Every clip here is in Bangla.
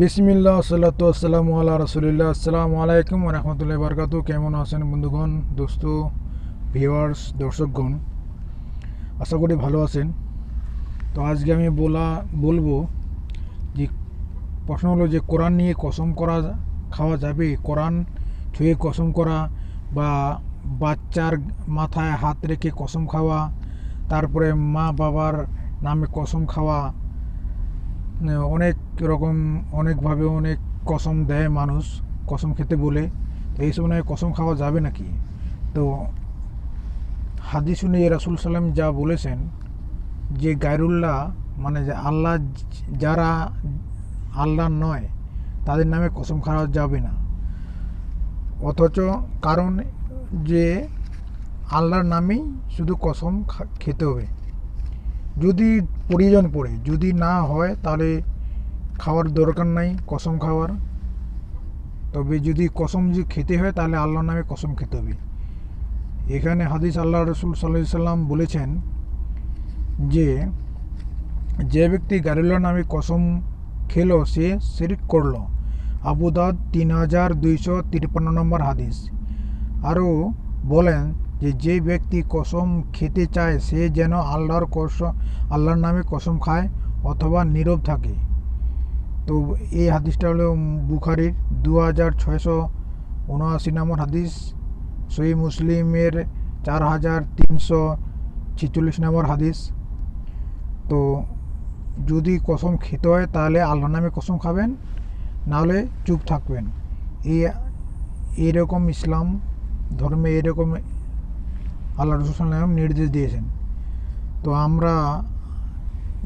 বিসমিল্লাহ সাল্লাতু আসসালামু আল্লাহ রসুলিল্লাহ। আসসালামু আলাইকুম রহমতুল্লাহ বারকাতু কেমন আছেন বন্ধুগণ, দোস্ত ভিউয়ার্স দর্শকগণ? আশা করি ভালো আছেন। তো আজকে আমি বলা, বলব যে প্রশ্ন হলো যে কোরআন নিয়ে কসম করা, খাওয়া যাবে? কোরআন ছুঁয়ে কসম করা বা বাচ্চার মাথায় হাত রেখে কসম খাওয়া, তারপরে মা বাবার নামে কসম খাওয়া অনেক রকম, অনেকভাবে অনেক কসম দেয় মানুষ, কসম খেতে বলে। তো এই সময় কসম খাওয়া যাবে নাকি? তো হাদিস শুনে রাসুল সাল্লাম যা বলেছেন, যে গায়রুল্লাহ মানে যে আল্লাহ, যারা আল্লাহ নয়, তাদের নামে কসম খাওয়া যাবে না। অথচ কারণ যে আল্লাহর নামেই শুধু কসম খেতে হবে। যদি প্রয়োজন পড়ে, যদি না হয় তাহলে খাওয়ার দরকার নাই, কসম খাওয়ার। তবে যদি কসম যদি খেতে হয় তাহলে আল্লাহর নামে কসম খেতে হবে। এখানে হাদিস আল্লাহ রসুল সাল্লাহ সাল্লাম বলেছেন যে যে ব্যক্তি গারিল্লা নামে কসম খেলো, সে শিরিক করল। আবুদাদ তিন হাজার দুইশো তিরপান্ন নম্বর হাদিস। আরও বলেন যে যে ব্যক্তি কসম খেতে চায়, সে যেন আল্লাহর কসম, আল্লাহর নামে কসম খায় অথবা নীরব থাকে। তো এই হাদিসটা হলো বুখারির দু হাজার ছয়শো উনআশি নম্বর হাদিস সই মুসলিমের চার হাজার তিনশো ছিচল্লিশ নম্বর হাদিস। তো যদি কসম খেতে হয়, তাহলে আল্লাহর নামে কসম খাবেন, নাহলে চুপ থাকবেন। এই এরকম ইসলাম ধর্মে এরকম আল্লাহ রসুল নির্দেশ দিয়েছেন। তো আমরা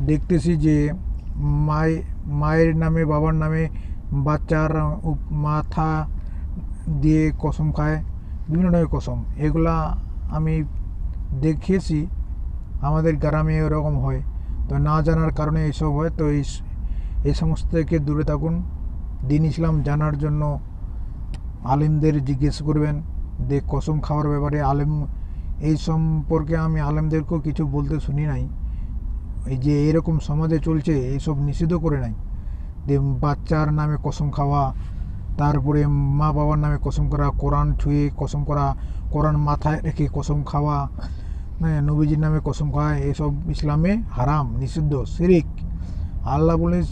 দেখতেছি যে মায় মায়ের নামে, বাবার নামে বাচ্চার মাথা দিয়ে কসম খায়, বিভিন্ন রকমের কসম। এগুলা আমি দেখেছি আমাদের গ্রামে এরকম হয়। তো না জানার কারণে এইসব হয়। তো এই এই সমস্ত থেকে দূরে থাকুন। দিন ইসলাম জানার জন্য আলিমদের জিজ্ঞেস করবেন। যে কসম খাওয়ার ব্যাপারে আলেম এই সম্পর্কে আমি আলেমদেরকেও কিছু বলতে শুনি নাই। এই যে এরকম সমাজে চলছে এইসব নিষিদ্ধ করে নাই। যে বাচ্চার নামে কসম খাওয়া, তারপরে মা বাবার নামে কসম করা, কোরআন ছুঁয়ে কসম করা, কোরআন মাথায় রেখে কসম খাওয়া হ্যাঁ নবীজির নামে কসম খাওয়া, এসব ইসলামে হারাম, নিষিদ্ধ, শিরিক। আল্লাহ বলে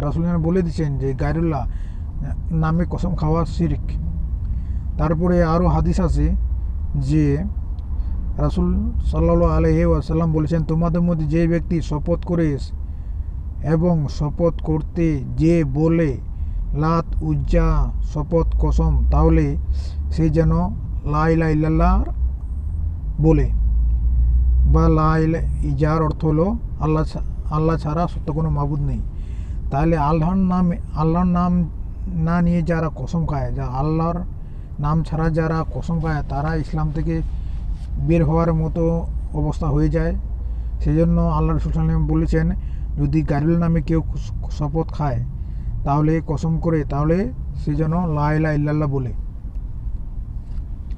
রাসুল বলে দিচ্ছেন যে, গায়রুল্লাহ, নামে কসম খাওয়া শিরিক। তারপরে আরও হাদিস আছে যে রাসুল সাল্লাহ আলহি আসাল্লাম বলেছেন, তোমাদের মধ্যে যে ব্যক্তি শপথ করে এবং শপথ করতে যে বলে, লাত, উজ্জা, শপথ, কসম, তাহলে সে যেন লাইলা ইল্লাল্লাহ বলে। বা লাইল যার অর্থ হলো, আল্লাহ আল্লাহ ছাড়া সত্য কোনো মাবুদ নেই। তাহলে আল্লাহর নাম আল্লাহর নাম না নিয়ে যারা কসম খায়, যা আল্লাহর নাম ছাড়া যারা কসম খায়, তারা ইসলাম থেকে বের হওয়ার মতো অবস্থা হয়ে যায়। সেই জন্য আল্লাহ রসুল সাল্লাম বলেছেন, যদি গারিল নামে কেউ শপথ খায়, তাহলে কসম করে, তাহলে সে যেন লাইলা ইল্লাল্লাহ বলে।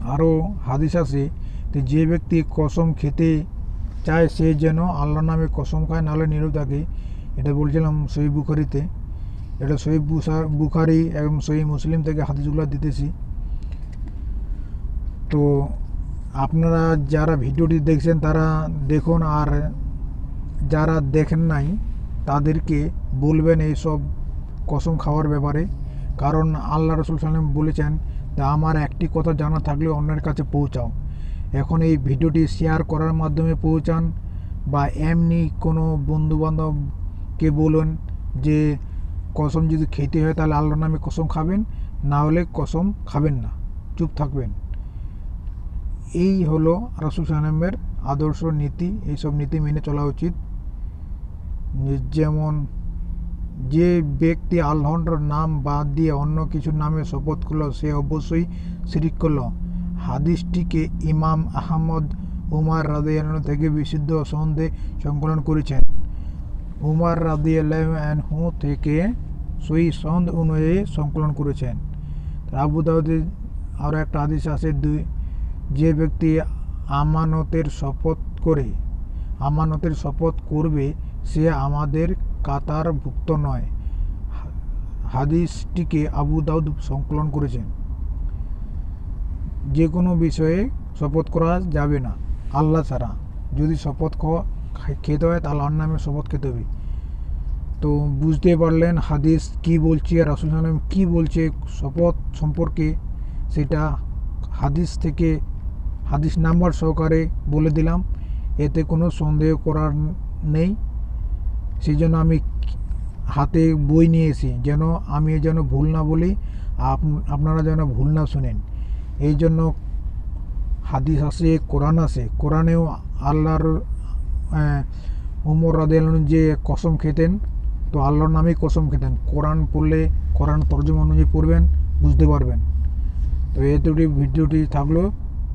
আরও হাদিস আছে যে যে ব্যক্তি কসম খেতে চায়, সে যেন আল্লাহর নামে কসম খায় নাহলে নীরব থাকে। এটা বলছিলাম সহি বুখারিতে। এটা সহি বুখারি এবং সহি মুসলিম থেকে হাদিসগুলো দিতেছি। তো আপনারা যারা ভিডিওটি দেখছেন, তারা দেখুন আর যারা দেখেন নাই, তাদেরকে বলবেন এইসব কসম খাওয়ার ব্যাপারে। কারণ আল্লাহ রসুল সাল্লাম বলেছেন, তা আমার একটি কথা জানা থাকলে অন্যের কাছে পৌঁছাও। এখন এই ভিডিওটি শেয়ার করার মাধ্যমে পৌঁছান বা এমনি কোনো বন্ধুবান্ধবকে বলুন যে, কসম যদি খেতে হয় তাহলে আল্লাহর নামে কসম খাবেন, না হলে কসম খাবেন না। চুপ থাকবেন। এই হলো রাসুল সালামের আদর্শ নীতি। এইসব নীতি মেনে চলা উচিত। যেমন যে ব্যক্তি আল্লাহর নাম বাদ দিয়ে অন্য কিছুর নামে শপথ করল, সে অবশ্যই শিরিক করল। হাদিসটিকে ইমাম আহমদ উমার রাদিয়াল্লাহু থেকে বিশুদ্ধ সন্দেহ সংকলন করেছেন। উমার রাদিয়াল্লাহু থেকে সই সন্দ অনুযায়ী সংকলন করেছেন। আবু দাউদে আরও একটা হাদিস আছে, দুই যে ব্যক্তি আমানতের শপথ করে, আমানতের শপথ করবে, সে আমাদের কাতারভুক্ত নয়। হাদিসটিকে আবু দাউদ সংকলন করেছেন। যে কোনো বিষয়ে শপথ করা যাবে না, আল্লাহ ছাড়া। যদি শপথ খেতে হয়, তাহলে আল্লাহর নামে শপথ খেতে হবে। তো বুঝতে পারলেন হাদিস কি বলছে, রাসুল সাল্লাম কী বলছে শপথ সম্পর্কে? সেটা হাদিস থেকে হাদিস নাম্বার সহকারে বলে দিলাম, এতে কোনো সন্দেহ করার নেই। সেই জন্য আমি হাতে বই নিয়ে এসি যেন আমি যেন ভুল না বলি, আপ- আপনারা যেন ভুল না শুনেন। এই জন্য হাদিস আছে, কোরআন আছে। কোরআনেও আল্লাহর উমর রাদিয়াল্লাহু যে কসম খেতেন, তো আল্লাহর নামেই কসম খেতেন। কোরআন পড়লে কোরআন তর্জমা অনুযায়ী পড়বেন, বুঝতে পারবেন। তো এতটি ভিডিওটি থাকল।